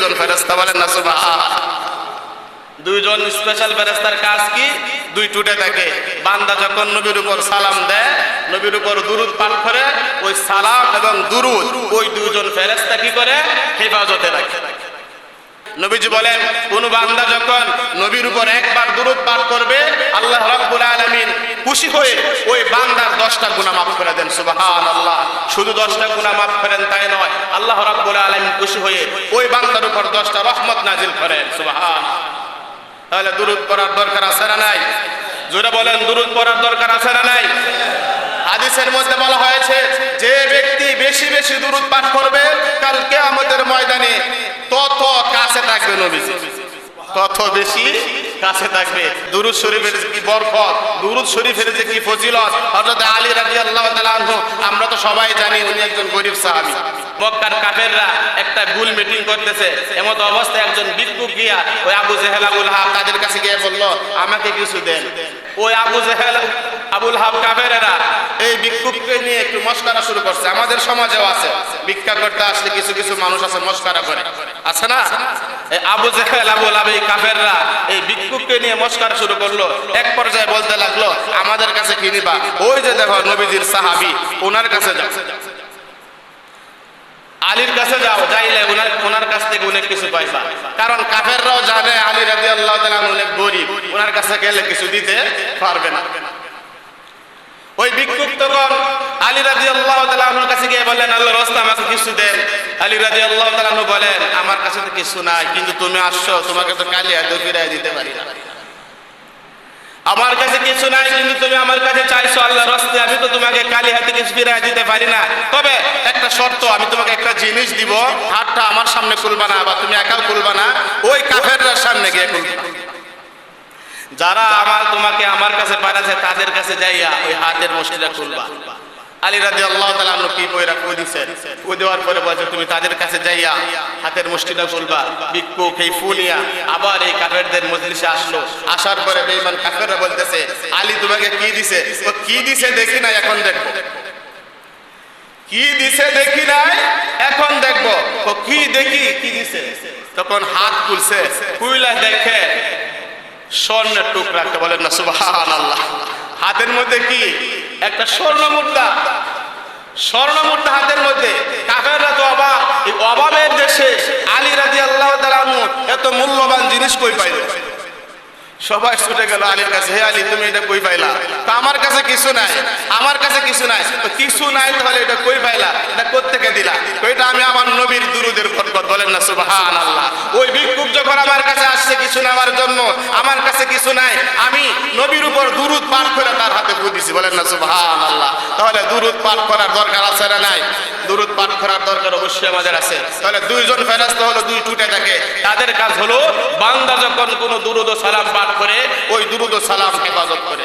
দুইজন ফেরেস্তা বলেন না, সুবহান। দুইজন স্পেশাল ফেরেস্তার কাজ কি? দুই টুটে থাকে বান্দা যখন নবীর উপর সালাম দেয়, নবীর উপর দুরুদ পাঠ করে, ওই সালাম এবং দুরুদ, ওই দুইজন ফেরেস্তা কি করে? হেফাজতে রাখে। নবীজি বলেন, কোন বান্দা যখন নবীর উপর একবার দুরুদ পাঠ করবে, আল্লাহ রাব্বুল আলামিন খুশি হয়ে ওই বান্দার দশটা গুনাহ মাফ করে দেন সুবাহান আল্লাহ শুধু দশটা গুনাহ মাফ করেন, তাই নয়, আল্লাহ রাব্বুল আলামিন খুশি হয়ে ওই বান্দার উপর দশটা রহমত নাজিল করেন, সুবহান। তাহলে দুরুদ পড়ার দরকার আছে না নাই? জোরে বলেন, দুরুদ পড়ার দরকার আছে না নাই? হাদিসের মধ্যে বলা হয়েছে, যে ব্যক্তি বেশি বেশি দুরুদ পাঠ করবে, কাল আমাদের ময়দানে তত কাছে থাকবে নবীজি। তত বেশি কাছে থাকবে। দুরুদ শরীফের কি বরকত, দুরুদ শরীফের যে কি ফজিলত, হযরত আলী রাদিয়াল্লাহু তাআলা আনহু, আমরা তো সবাই জানি উনি একজন গরিব সাহাবী। মক্কার কাফেররা একটা গুল মিটিং করতেছে, এমত অবস্থায় একজন ভিক্ষুক গিয়া ওই আবু জেহেল, আবুল হাব তাদের কাছে গিয়ে বলল, আমাকে কিছু দেন। ওই আবু জেহেল, আবুল হাব কাফেরেরা এই ভিক্ষুককে নিয়ে একটু মস্কারা শুরু করছে। আমাদের সমাজেও আছে। ভিক্ষা করতে আসলে কিছু কিছু মানুষ আছে, মস্কারা করে। আছে না? এই আবু জেহেল, আবুল হাব এই কাফেররা এই ভিক্ষুককে নিয়ে মস্কারা শুরু করল। এক পর্যায়ে বলতে লাগল, আমাদের কাছে কি নিবা? ওই যে দেখো নবীজির সাহাবী ওনার কাছে যাও। আলীর কাছে যাও, যাইলে ওনার ওনার কাছ থেকে অনেক কিছু পাইবা। কারণ কাফেররাও জানে আলী রাজি আল্লাহ অনেক গরিব। ওনার কাছে গেলে কিছু দিতে পারবে না। ওই তখন আলী রাজি আল্লাহ তালাহুর কাছে গিয়ে বললেন আল্লাহ রস্তা আমাকে কিছু দেন আলী রাজি আল্লাহ তালাহু বলেন, আমার কাছে তো কিছু নাই, কিন্তু তুমি আসছো, তোমাকে তো কালি হাতে ফিরাই দিতে পারি আমার কাছে কিছু নাই, কিন্তু তুমি আমার কাছে চাইছো আল্লাহ রস্তে আমি তো তোমাকে কালি হাতে কিছু ফিরাই দিতে পারি না। তবে একটা শর্ত, আমি তোমাকে একটা জিনিস দিব, হাতটা আমার সামনে খুলবা না বা তুমি একাও খুলবা না, ওই কাফেররার সামনে গিয়ে খুলবা। যারা আমার, তোমাকে আমার কাছে পাঠাচ্ছে, তাদের কাছে যাইয়া ওই হাতের মসজিদটা খুলবা। আলী রাজি আল্লাহ তালা কি বইরা কই দিছে? কই দেওয়ার পরে বলছে তুমি তাদের কাছে যাইয়া হাতের মুষ্টিটা খুলবা। ভিক্ষুক এই ফুলিয়া আবার এই কাফেরদের মজলিসে আসলো। আসার পরে বেঈমান কাফেররা বলতেছে, আলী, তোমাকে কি দিছে? ও, কি দিছে দেখি না এখন দেখব। কি দিছে দেখি নাই, এখন দেখব। ও, কি দেখি, কি দিছে? তখন হাত খুলছে কুইলা দেখে স্বর্ণের টুকরা একটা বলেন না সুবহান আল্লাহ হাতের মধ্যে কি? একটা স্বর্ণ মুদ্রা। স্বর্ণ মুদ্রা হাতের মধ্যে। কাফেররা তো অবাক। এই অভাবের দেশে আলী রাজি আল্লাহ এত মূল্যবান জিনিস কই পাইল? সবাই ছুটে গেল আলীর কাছে, হে আলী, তুমি এটা কই পাইলা? তো আমার কাছে কিছু নাই, আমার কাছে কিছু নাই। তো কিছু নাই তাহলে এটা কই পাইলা? এটা কোত্থেকে দিলা? এটা আমি আমার নবীর দুরুদের বলেন না সুবহান আল্লাহ ওই ভিক্ষুক যখন আমার কাছে নেওয়ার জন্য আমার কাছে কিছু নাই, আমি নবীর উপর দুরুদ পাঠ করে তার হাতে দিছি। বলেন না সুবহান আল্লাহ তাহলে দুরুদ পাঠ করার দরকার আছে না নাই? দুরুদ পাঠ করার দরকার অবশ্যই আমাদের আছে। তাহলে দুইজন ফেরাস্তা হলো দুই টুটে থাকে। তাদের কাজ হলো বান্দা যখন কোনো দুরুদ সালাম পাঠ করে, ওই দুরুদ সালাম হেফাজত করে।